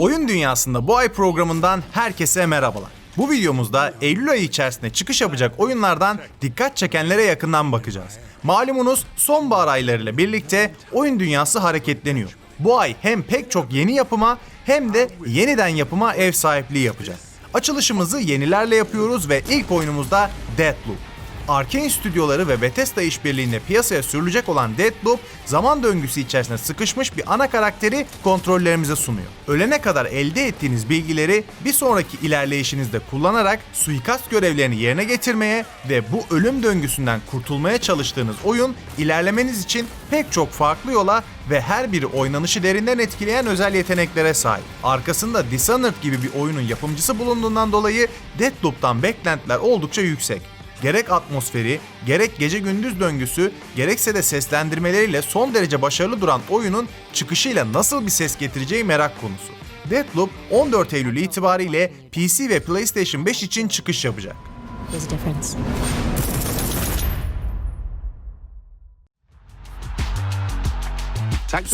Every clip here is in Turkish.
Oyun dünyasında bu ay programından herkese merhabalar. Bu videomuzda Eylül ayı içerisinde çıkış yapacak oyunlardan dikkat çekenlere yakından bakacağız. Malumunuz sonbahar aylarıyla birlikte oyun dünyası hareketleniyor. Bu ay hem pek çok yeni yapıma hem de yeniden yapıma ev sahipliği yapacak. Açılışımızı yenilerle yapıyoruz ve ilk oyunumuzda Deathloop. Arkane stüdyoları ve Bethesda işbirliğinde piyasaya sürülecek olan Deathloop, zaman döngüsü içerisinde sıkışmış bir ana karakteri kontrollerimize sunuyor. Ölene kadar elde ettiğiniz bilgileri bir sonraki ilerleyişinizde kullanarak suikast görevlerini yerine getirmeye ve bu ölüm döngüsünden kurtulmaya çalıştığınız oyun, ilerlemeniz için pek çok farklı yola ve her biri oynanışı derinden etkileyen özel yeteneklere sahip. Arkasında Dishonored gibi bir oyunun yapımcısı bulunduğundan dolayı Deathloop'tan beklentiler oldukça yüksek gerek atmosferi, gerek gece gündüz döngüsü, gerekse de seslendirmeleriyle son derece başarılı duran oyunun çıkışıyla nasıl bir ses getireceği merak konusu. Deathloop 14 Eylül itibariyle PC ve PlayStation 5 için çıkış yapacak.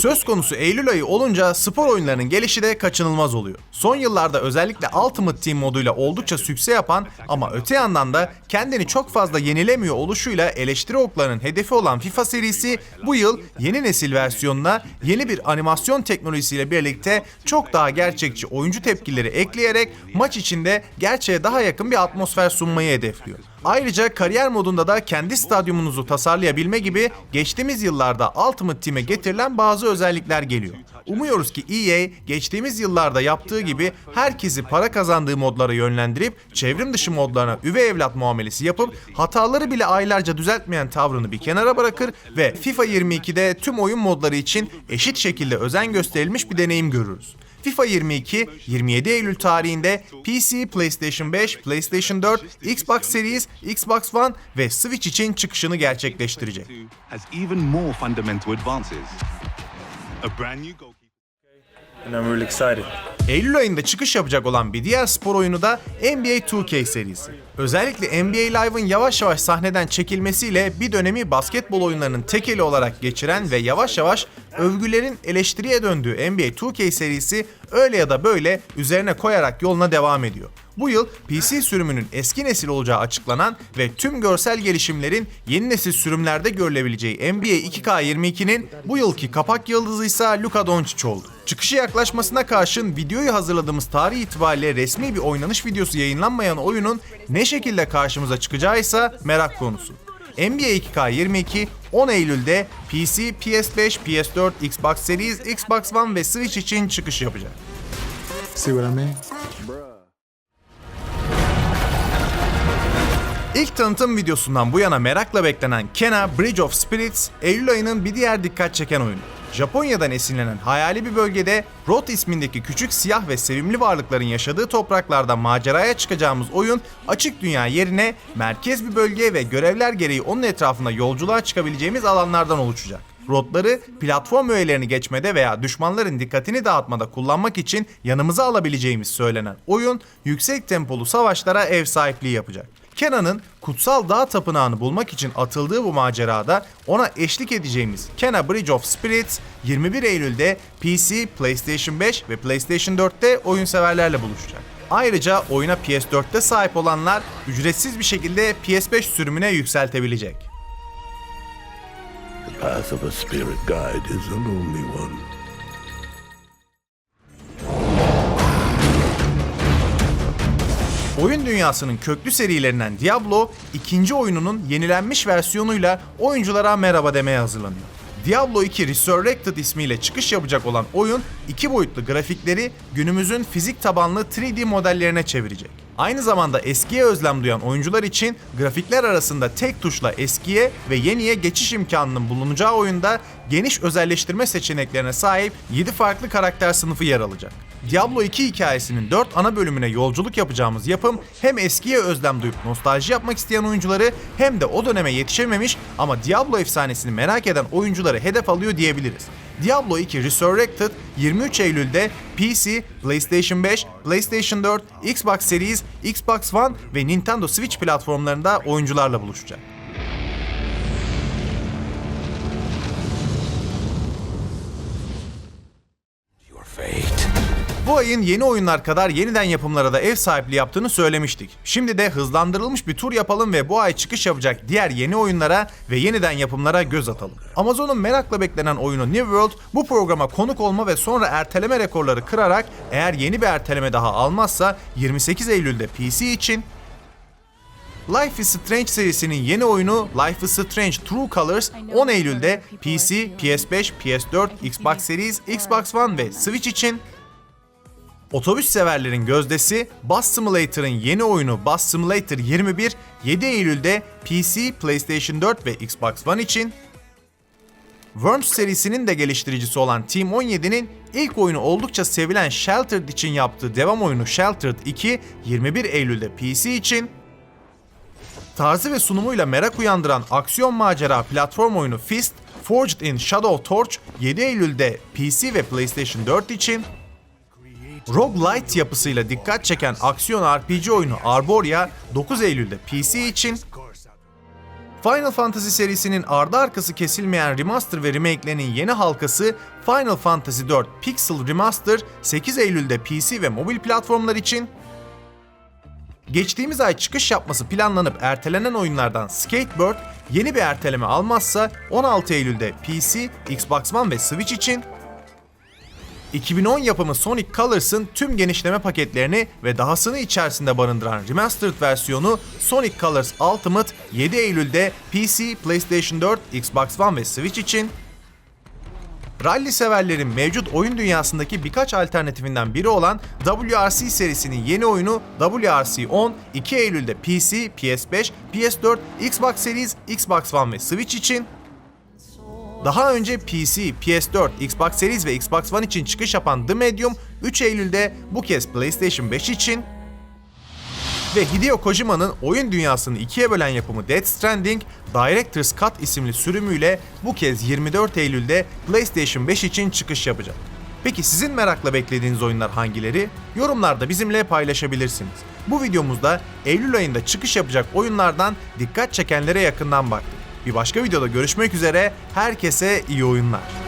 Söz konusu Eylül ayı olunca spor oyunlarının gelişi de kaçınılmaz oluyor. Son yıllarda özellikle Ultimate Team moduyla oldukça sükse yapan ama öte yandan da kendini çok fazla yenilemiyor oluşuyla eleştiri oklarının hedefi olan FIFA serisi bu yıl yeni nesil versiyonuna yeni bir animasyon teknolojisiyle birlikte çok daha gerçekçi oyuncu tepkileri ekleyerek maç içinde gerçeğe daha yakın bir atmosfer sunmayı hedefliyor. Ayrıca kariyer modunda da kendi stadyumunuzu tasarlayabilme gibi geçtiğimiz yıllarda Ultimate Team'e getirilen bazı özellikler geliyor. Umuyoruz ki EA geçtiğimiz yıllarda yaptığı gibi herkesi para kazandığı modlara yönlendirip çevrim dışı modlarına üvey evlat muamelesi yapıp hataları bile aylarca düzeltmeyen tavrını bir kenara bırakır ve FIFA 22'de tüm oyun modları için eşit şekilde özen gösterilmiş bir deneyim görürüz. FIFA 22 27 Eylül tarihinde PC, PlayStation 5, PlayStation 4, Xbox Series, Xbox One ve Switch için çıkışını gerçekleştirecek. and I'm really excited. Eylül ayında çıkış yapacak olan bir diğer spor oyunu da NBA 2K serisi. Özellikle NBA Live'ın yavaş yavaş sahneden çekilmesiyle bir dönemi basketbol oyunlarının tekeli olarak geçiren ve yavaş yavaş övgülerin eleştiriye döndüğü NBA 2K serisi öyle ya da böyle üzerine koyarak yoluna devam ediyor. Bu yıl PC sürümünün eski nesil olacağı açıklanan ve tüm görsel gelişimlerin yeni nesil sürümlerde görülebileceği NBA 2K22'nin bu yılki kapak yıldızı ise Luka Doncic oldu. Çıkışı yaklaşmasına karşın videoyu hazırladığımız tarih itibariyle resmi bir oynanış videosu yayınlanmayan oyunun ne şekilde karşımıza çıkacağı ise merak konusu. NBA 2K22 10 Eylül'de PC, PS5, PS4, Xbox Series, Xbox One ve Switch için çıkış yapacak. See what I mean? İlk tanıtım videosundan bu yana merakla beklenen Kena Bridge of Spirits, Eylül ayının bir diğer dikkat çeken oyunu. Japonya'dan esinlenen hayali bir bölgede Rot ismindeki küçük siyah ve sevimli varlıkların yaşadığı topraklarda maceraya çıkacağımız oyun açık dünya yerine merkez bir bölge ve görevler gereği onun etrafında yolculuğa çıkabileceğimiz alanlardan oluşacak. Rotları platform öğelerini geçmede veya düşmanların dikkatini dağıtmada kullanmak için yanımıza alabileceğimiz söylenen oyun yüksek tempolu savaşlara ev sahipliği yapacak. Kena'nın kutsal dağ tapınağını bulmak için atıldığı bu macerada ona eşlik edeceğimiz Kena Bridge of Spirits 21 Eylül'de PC, PlayStation 5 ve PlayStation 4'te oyun severlerle buluşacak. Ayrıca oyuna PS4'te sahip olanlar ücretsiz bir şekilde PS5 sürümüne yükseltebilecek. The path of a spirit guide is a lonely one. Dünyasının köklü serilerinden Diablo, ikinci oyununun yenilenmiş versiyonuyla oyunculara merhaba demeye hazırlanıyor. Diablo 2 Resurrected ismiyle çıkış yapacak olan oyun, iki boyutlu grafikleri günümüzün fizik tabanlı 3D modellerine çevirecek. Aynı zamanda eskiye özlem duyan oyuncular için grafikler arasında tek tuşla eskiye ve yeniye geçiş imkanının bulunacağı oyunda geniş özelleştirme seçeneklerine sahip 7 farklı karakter sınıfı yer alacak. Diablo 2 hikayesinin 4 ana bölümüne yolculuk yapacağımız yapım hem eskiye özlem duyup nostalji yapmak isteyen oyuncuları hem de o döneme yetişememiş ama Diablo efsanesini merak eden oyuncuları hedef alıyor diyebiliriz. Diablo 2 Resurrected 23 Eylül'de PC, PlayStation 5, PlayStation 4, Xbox Series, Xbox One ve Nintendo Switch platformlarında oyuncularla buluşacak. Bu ayın yeni oyunlar kadar yeniden yapımlara da ev sahipliği yaptığını söylemiştik. Şimdi de hızlandırılmış bir tur yapalım ve bu ay çıkış yapacak diğer yeni oyunlara ve yeniden yapımlara göz atalım. Amazon'un merakla beklenen oyunu New World bu programa konuk olma ve sonra erteleme rekorları kırarak eğer yeni bir erteleme daha almazsa 28 Eylül'de PC için Life is Strange serisinin yeni oyunu Life is Strange True Colors 10 Eylül'de PC, PS5, PS4, Xbox Series, Xbox One ve Switch için Otobüs severlerin gözdesi Bus Simulator'ın yeni oyunu Bus Simulator 21 7 Eylül'de PC, PlayStation 4 ve Xbox One için. Worms serisinin de geliştiricisi olan Team 17'nin ilk oyunu oldukça sevilen Sheltered için yaptığı devam oyunu Sheltered 2 21 Eylül'de PC için. Tarzı ve sunumuyla merak uyandıran aksiyon macera platform oyunu Fist, Forged in Shadow Torch 7 Eylül'de PC ve PlayStation 4 için Roguelite yapısıyla dikkat çeken aksiyon RPG oyunu Arboria 9 Eylül'de PC için. Final Fantasy serisinin ardı arkası kesilmeyen remaster ve remake'lerinin yeni halkası Final Fantasy 4 Pixel Remaster 8 Eylül'de PC ve mobil platformlar için. Geçtiğimiz ay çıkış yapması planlanıp ertelenen oyunlardan Skatebird yeni bir erteleme almazsa 16 Eylül'de PC, Xbox One ve Switch için 2010 yapımı Sonic Colors'ın tüm genişleme paketlerini ve dahasını içerisinde barındıran remastered versiyonu Sonic Colors Ultimate 7 Eylül'de PC, PlayStation 4, Xbox One ve Switch için. Rally severlerin mevcut oyun dünyasındaki birkaç alternatifinden biri olan WRC serisinin yeni oyunu WRC 10 2 Eylül'de PC, PS5, PS4, Xbox Series, Xbox One ve Switch için daha önce PC, PS4, Xbox Series ve Xbox One için çıkış yapan The Medium 3 Eylül'de bu kez PlayStation 5 için ve Hideo Kojima'nın oyun dünyasını ikiye bölen yapımı Death Stranding, Director's Cut isimli sürümüyle bu kez 24 Eylül'de PlayStation 5 için çıkış yapacak. Peki sizin merakla beklediğiniz oyunlar hangileri? Yorumlarda bizimle paylaşabilirsiniz. Bu videomuzda Eylül ayında çıkış yapacak oyunlardan dikkat çekenlere yakından baktık. Bir başka videoda görüşmek üzere, herkese iyi oyunlar.